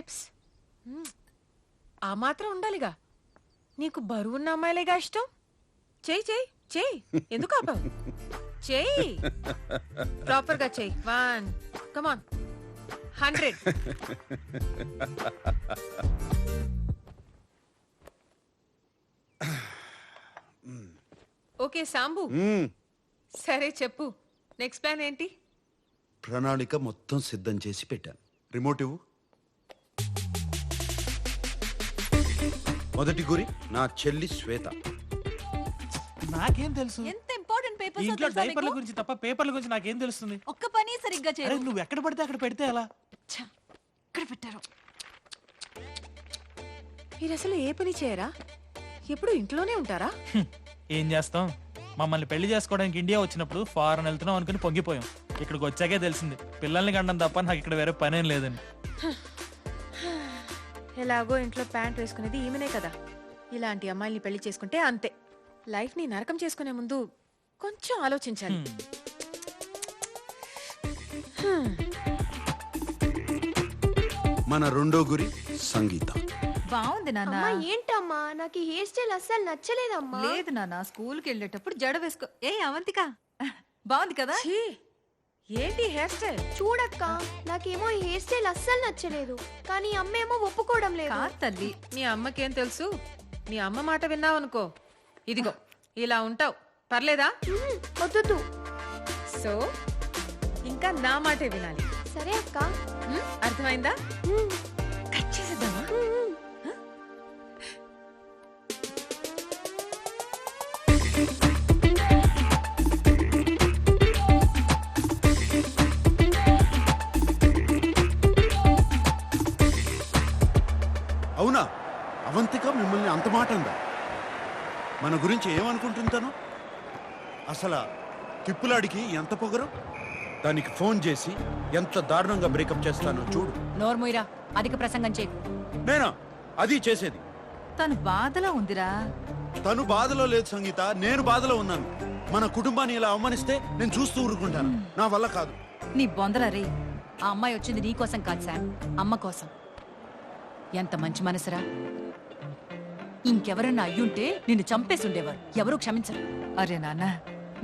Biceps ఆ మాత్రం ఉండాలిగా. నీకు బరువున్న అమ్మాయిలేగా ఇష్టం? చేయి చేయి చేయి ఎందుకు ఆపావు? చేయి ప్రాపర్గా చేయి one come on hundred okay Sambu. మ్మ్. సరే చెప్పు. నెక్స్ట్ ప్లాన్ ఏంటి? ప్రణాళిక మొత్తం సిద్ధం చేసి పెట్టాను రిమోట్ ఇవ్వు. మొదటి గురి నా చెల్లి శ్వేత. నాకేం తెలుసు? ఎంత ఇంపార్టెంట్ పేపర్స్ ఇంట్లో డైపర్ల గురించి తప్ప పేపర్ల గురించి నాకేం తెలుస్తుంది? ఒక్క పని సరిగ్గా అరే చేయరు. నువ్వు ఎక్కడ పడితే అక్కడ పెడితే ఎలా? ఛ, ఇక్కడ పెట్టారు. మీరు అసలు ఏ పని చేయరా? ఎప్పుడు ఇంట్లోనే ఉంటారా? హ్మ్. ఏం చేస్తాం? మమ్మల్ని పెళ్ళి చేసుకోవడానికి ఇండియా వచ్చినప్పుడు ఫారెన్ వెళ్తున్నాం అనుకుని పొంగిపోయాం. ఇక్కడికి వచ్చాకే తెలిసింది. పిల్లల్ని కండం తప్ప నాకు ఇక్కడ వేరే పనేం లేదని. ఎలాగో ఇంట్లో ప్యాంట్ వేసుకునేది ఈమెనే కదా. ఇలాంటి అమ్మాయిల్ని పెళ్ళి చేసుకుంటే అంతే. లైఫ్ని నరకం చేసుకునే ముందు కొంచెం ఆలోచించాలి. మన రెండో గురి సంగీత. బాగుంది నాన్న. అమ్మా ఏంటమ్మా? నాకు ఈ హెయిర్ స్టైల్ అస్సలు నచ్చలేదమ్మా. లేదు నాన్న స్కూల్కి వెళ్ళేటప్పుడు జడ వేసుకో. ఏ అవంతిక. బాగుంది కదా? ఏంటి హెయిర్ స్టైల్? చూడక్క నాకేమో ఈ హెయిర్ స్టైల్ అస్సలు నచ్చలేదు. కానీ అమ్మేమో ఒప్పుకోవడం లేదు. కాదు తల్లి మీ అమ్మకేం తెలుసు? మీ అమ్మ మాట విన్నావనుకో. ఇదిగో ఇలా ఉంటావు. పర్లేదా? మ్మ్, వద్దు సో ఇంకా నా మాటే వినాలి. సరే అక్క. అర్థమైందా? మ్మ్, కట్ చేసేద్దామా? మిమ్మల్ని అంత మాట అందా మన గురించి ఏమనుకుంటుంటాను? అసలు తిప్పులాడికి ఎంత పొగరు? దానికి ఫోన్ చేసి ఎంత దారుణంగా బ్రేకప్ చేస్తానో చూడు. నోర్ముయిరా అధిక ప్రసంగం చేయి. నేనా? అది చేసేది. తను బాధలో ఉందిరా. తను బాధలో లేదు సంగీత నేను బాధలో ఉన్నాను. మన కుటుంబాన్ని ఇలా అవమానిస్తే నేను చూస్తూ ఊరుకుంటాను. నా వల్ల కాదు. నీ బొందల రే ఆ అమ్మాయి వచ్చింది నీ కోసం కాదు శామ్ అమ్మ కోసం. ఎంత మంచి మనసురా. ఇంకెవరన్నా అయ్యుంటే నిన్ను చంపేసి ఉండేవారు ఎవరూ క్షమించరు. అరే నాన్న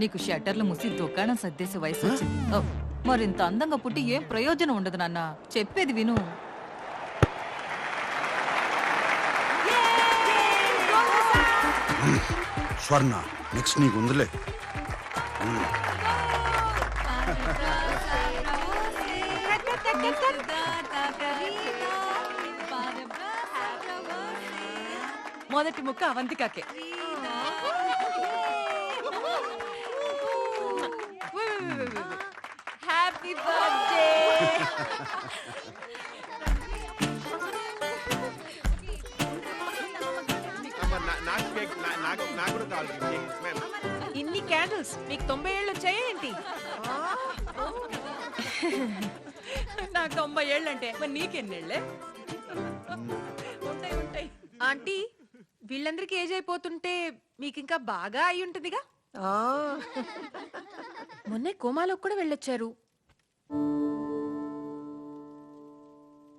నీకు షట్టర్లు ముసి దుకాణం సర్దేసే వయసు వచ్చింది మరింత అందంగా పుట్టి ఏం ప్రయోజనం ఉండదు నాన్న. చెప్పేది విను. స్వర్ణ నెక్స్ట్ నీకు ఉందిలే మొదటి ముక్క అవంతికాకే. Happy birthday! ఇన్ని క్యాండిల్స్ మీకు తొంభై ఏళ్ళు వచ్చాయా ఏంటి? నాకు తొంభై ఏళ్ళంటే మరి నీకెన్నేళ్ళే ఉంటాయి ఉంటాయి. ఆంటీ వీళ్ళందరికీ ఏజ్ అయిపోతుంటే మీకు ఇంకా బాగా అయి ఉంటుందిగా? మొన్నే కోమాలోకి కూడా వెళ్ళొచ్చారు.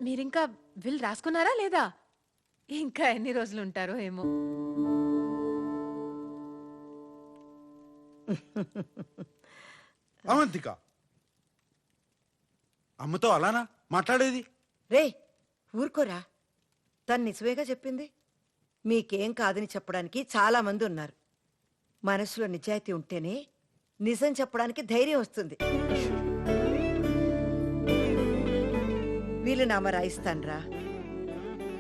మీరింకా విల్ రాసుకున్నారా లేదా? ఇంకా ఎన్ని రోజులు ఉంటారో ఏమో. అవంతిక అమ్మతో అలానా మాట్లాడేది? రే ఊరుకోరా. తను నిజమేగా చెప్పింది? మీకేం కాదని చెప్పడానికి చాలామంది ఉన్నారు. మనసులో నిజాయితీ ఉంటేనే నిజం చెప్పడానికి ధైర్యం వస్తుంది. వీళ్ళు రాయిస్తాన్రా.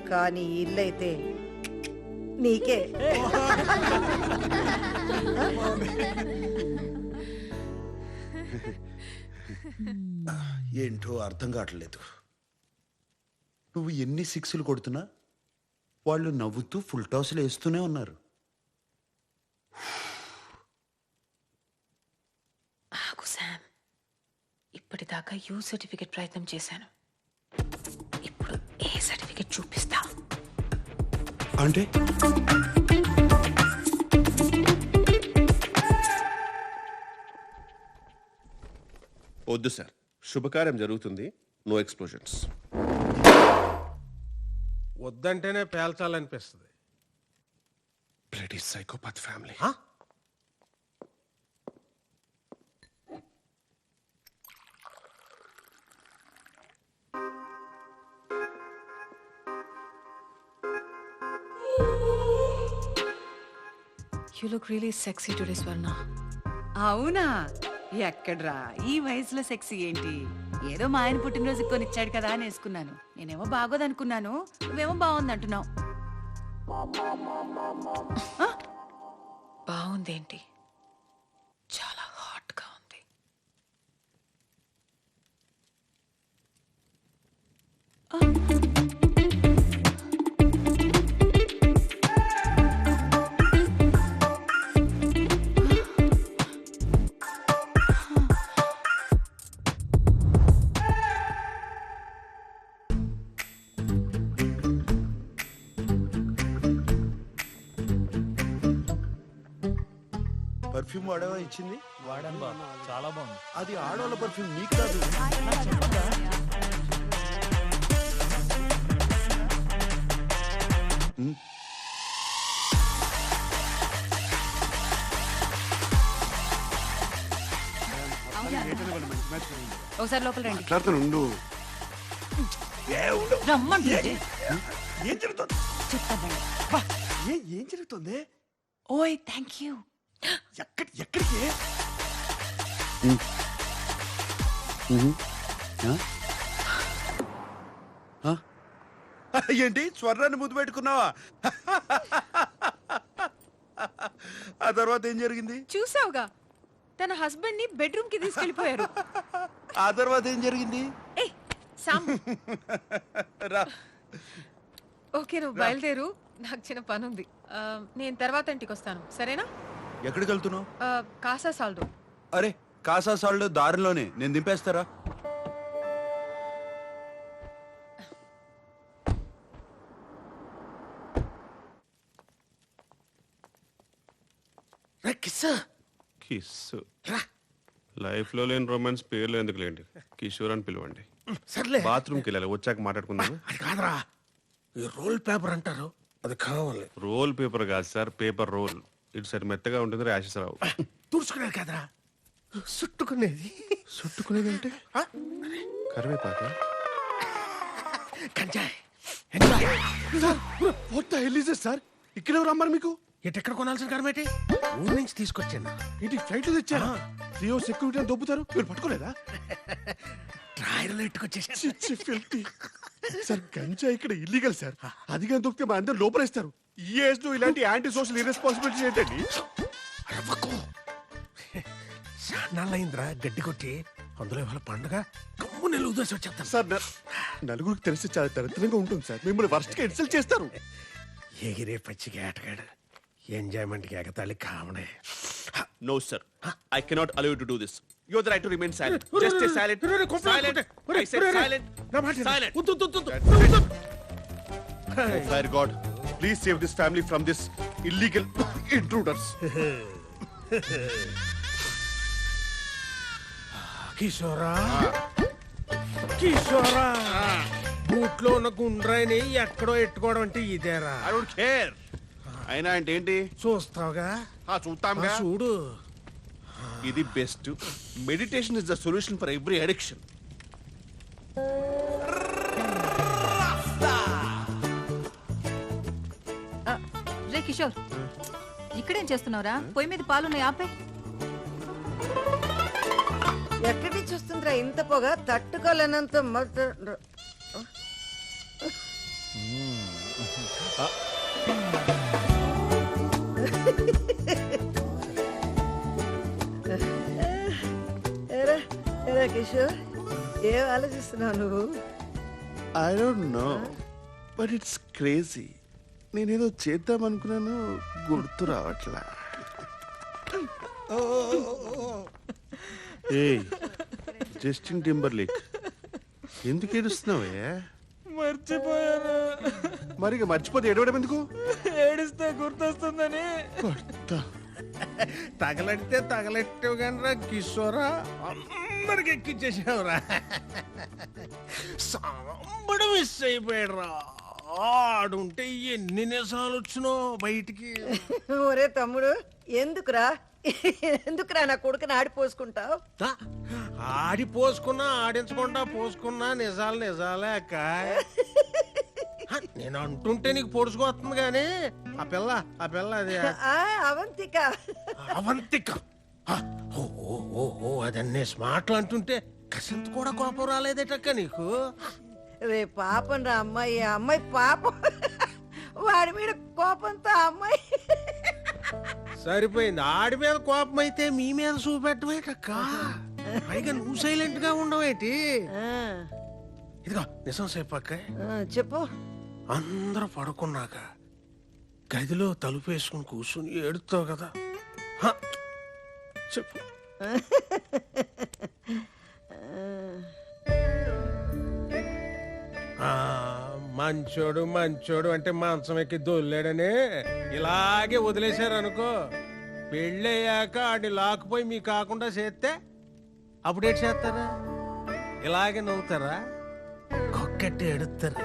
కానీ ఈ ఇల్లు అయితే నీకే. ఏంటో అర్థం కావట్లేదు. నువ్వు ఎన్ని సిక్స్లు కొడుతున్నా? వాళ్ళు నవ్వుతూ ఫుల్ టాస్లు వేస్తూనే ఉన్నారు. ఆగు శామ్. ఇప్పటిదాకా యూ సర్టిఫికెట్ ప్రయత్నం చేశాను. ఇప్పుడు ఏ సర్టిఫికెట్ చూపిస్తా? అంటే? వద్దు సార్. శుభకార్యం జరుగుతుంది. నో ఎక్స్ప్లోజన్స్ వద్దంటేనే పేల్చాలనిపిస్తుంది. Bloody psychopath family? You look really sexy today Swarna అవునా? ఎక్కడ్రా? ఈ వయసులో సెక్స్ ఏంటి? ఏదో మా ఆయన పుట్టినరోజు కొనిచ్చాడు కదా అని వేసుకున్నాను నేనేమో బాగోదనుకున్నాను. నువ్వేమో బాగుంది అంటున్నావు బాగుందేంటి? పర్ఫ్యూమ్ వాడేవా ఇచ్చింది? వాడాను బాబు. చాలా బాగుంది. అది ఆడవాళ్ళ పర్ఫ్యూమ్ నీకు కాదు. ఒకసారి లోపల రండి. మాట్లాడుతాను ఉండు. ఏం జరుగుతుంది? బా, ఏ- ఏం జరుగుతుంది? ఓయ్ థ్యాంక్ యూ ఎక్కడి ఎక్కడికి? ఏంటి? స్వర్ణాన్ని ముద్దు పెట్టుకున్నావా? ఆ తర్వాత ఏం జరిగింది? చూసావుగా. తన హస్బెండ్ని బెడ్రూమ్కి తీసుకెళ్ళిపోయారు ఆ తర్వాత ఏం జరిగింది? ఏ సామ్. రా. ఓకే నువ్వు బయలుదేరు. నాకు చిన్న పని ఉంది నేను తర్వాత ఇంటికి వస్తాను సరేనా? ఎక్కడికి వెళ్తున్నావు? ఆ, కాసా సాల్దో. అరే కాసా సాల్డ్ దారిలోనే. నేను దింపేస్తారా? రే కిస్ కిస్ లైఫ్లో లేని రొమాన్స్ పేర్లు ఎందుకు లేండి? కిషోర్ అని పిలవండి. సర్లే. బాత్రూమ్కి వెళ్ళాలి వచ్చాక మాట్లాడుకుందాం అది కాదురా. ఈ రోల్ పేపర్ అంటారు. అది కావాలి. రోల్ పేపర్ కాదు సార్ పేపర్ రోల్. ఇటు సరి మెత్తగా ఉంటుంది ర్యాషెస్ రావు. తుడుచుకునేది కాదురా. చుట్టుకునేది చుట్టుకునేది అంటే? కరివేపాక. ఎంజాయ్. సార్ ఇక్కడ ఎవరు అమ్మారు మీకు? ఎటెక్కడ కొనాల్సిన కరమేటి ఊరు నుంచి తీసుకొచ్చాను. ఇటు ఫ్లైట్ తెచ్చారా? రియో సెక్యూరిటీ అని దొబ్బుతారు. మీరు పట్టుకోలేదా? ట్రాయర్లో ఎట్టుకొచ్చేసి సార్ గంజా ఇక్కడ ఇల్లీగల్ సార్. అది కానీ దొరికితే మా అందరు లోపలేస్తారు. ఈ ఏజ్లో ఇలాంటి యాంటీ సోషల్ ఇరెస్పాన్సిబిలిటీ ఏంటండి నాళ్ళయిందిరా గడ్డి కొట్టి అందులో ఇవాళ పండుగ. కమ్ము నెల ఉదర్సి వచ్చేస్తాను. సార్ నలుగురికి తెలిసి చాలా దరిద్రంగా ఉంటుంది సార్. మిమ్మల్ని వర్స్ట్గా ఇన్సల్ట్ చేస్తారు. ఎగిరే పచ్చిగా ఆటగాడు ఎంజాయ్మెంట్కి ఎగతాళి కామనే. No sir I cannot allow to do this you the right to remain silent just stay silent silent I said silent silent fire God please save this family from this illegal intruders కిషోరా కిషోరా బూట్లో ఉన్న గుండ్రాయిని ఎక్కడో ఎట్టుకోవడం అంటే ఇదేరా. I don't care అయినా అంటే ఏంటి? చూస్తావుగా? ఆ చూస్తాంగా. చూడు. ఇది best. Meditation is the solution for every addiction Kishore ఇక్కడేం చేస్తున్నావురా? పొయ్యి మీద పాలున్నాయి ఆపే. ఎక్కడి నుంచి వస్తుందిరా ఇంత పొగ? తట్టుకోలేనంత ఎరా ఎరా కిషోర్ ఏం ఆలోచిస్తున్నావు నువ్వు? I don't know but it's crazy నేనేదో చేద్దాం అనుకున్నాను గుర్తు రావట్లా. ఏ జస్టిన్ టింబర్లేక్ ఎందుకు ఏడుస్తున్నావే? మర్చిపోయాను. మరి ఇక మర్చిపోతే ఏడవడం ఎందుకు? ఏడిస్తే గుర్తొస్తుందని. కొత్త తగలెడితే తగలెట్టావు కానీ రా కిషోరా. అందరికి ఎక్కిచ్చేసావురా. సాంబడు మిస్ అయిపోయాడు రా ఆడుంటే ఎన్ని నిజాలు వచ్చినో బయటికి? ఒరే తమ్ముడు ఎందుకురా? ఎందుకురా నా కొడుకుని ఆడిపోసుకుంటావు ఆ, ఆడి పోసుకున్నా ఆడించకుండా పోసుకున్నా నిజాలు నిజాలే అక్క. నేను అంటుంటే నీకు పొడుచుకొస్తుంది కానీ ఆ పిల్ల ఆ పిల్ల అది. అవంతిక. అవంతిక. ఆ, ఓ ఓ ఓ ఓ అదన్నీ స్మార్ట్లు అంటుంటే కసింత కూడా కోపం రాలేదేటక్క నీకు? రే పాపం రా అమ్మాయి ఆ అమ్మాయి పాపం. వాడి మీద కోపంతో ఆ అమ్మాయి. సరిపోయింది. ఆడి మీద కోపం అయితే మీ మీద చూపెట్టమేటక్క పైగా నువ్వు సైలెంట్గా ఉండవేటి ఆ, ఇదిగో నిజం చెప్పక్క ఆ, చెప్పు. అందరూ పడుకున్నాక గదిలో తలుపు వేసుకుని కూర్చుని ఏడుతావు కదా. హ, చెప్పు. ఆ, మంచోడు మంచోడు అంటే మాంసం ఎక్కి దొల్లాడనే. ఇలాగే వదిలేశారు అనుకో పెళ్ళయ్యాక ఆడిని లాక్కుపోయి మీ కాకుండా చేస్తే అప్పుడేట్ చేస్తారా? ఇలాగే నవ్వుతారా? కొక్కెట్టి ఎడుతారు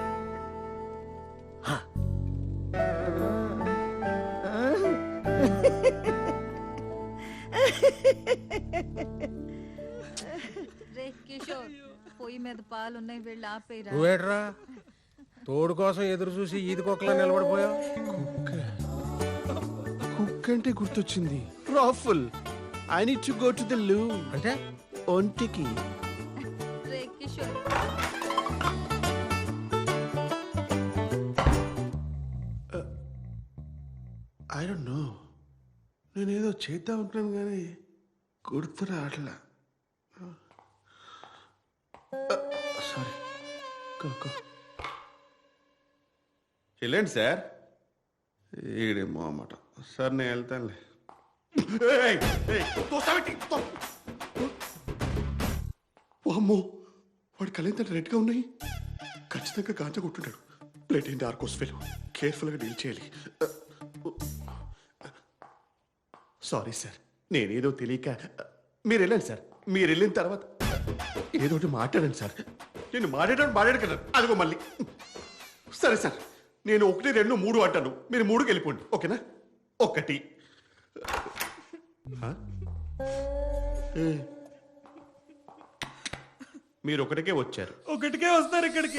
కిషోర్. పొయ్యి మీద పాలున్నాయి వెళ్ళి ఆపేరా. నువ్వేట్రా? తోడు కోసం ఎదురు చూసి ఈది కుక్కలా నిలబడిపోయావు? కుక్ అంటే గుర్తొచ్చింది. Raffle. I need to go to the loo అంటే? ఒంటికి. రే కిషోర్. ఐ డోంట్ నో నేనేదో చేద్దాం అనుకున్నాను కానీ గుర్తు రావట్లా వెళ్ళండి సార్? ఈడేమో అన్నమాట సార్ నేను వెళ్తానులే. అమ్మో వాడి కళ్ళెంత రెడ్గా ఉన్నాయి? ఖచ్చితంగా గాంజా కొట్టుంటాడు. ప్లేట్ ఏంటి? ఆర్కోస్ ఫెలో కేర్ఫుల్గా డీల్ చేయాలి. సారీ సార్ నేనేదో తెలియక మీరు వెళ్ళండి సార్. మీరు వెళ్ళిన తర్వాత ఏదో ఒకటి మాట్లాడండి సార్. నేను మాట్లాడాను కదా. అదిగో మళ్ళీ. సరే సార్. నేను ఒకటి రెండు మూడు అంటాను. మీరు మూడుకి వెళ్ళిపోండి. ఓకేనా? ఒకటి. ఏ. మీరు ఒకటికే వచ్చారు. ఒకటికే వస్తారు ఇక్కడికి.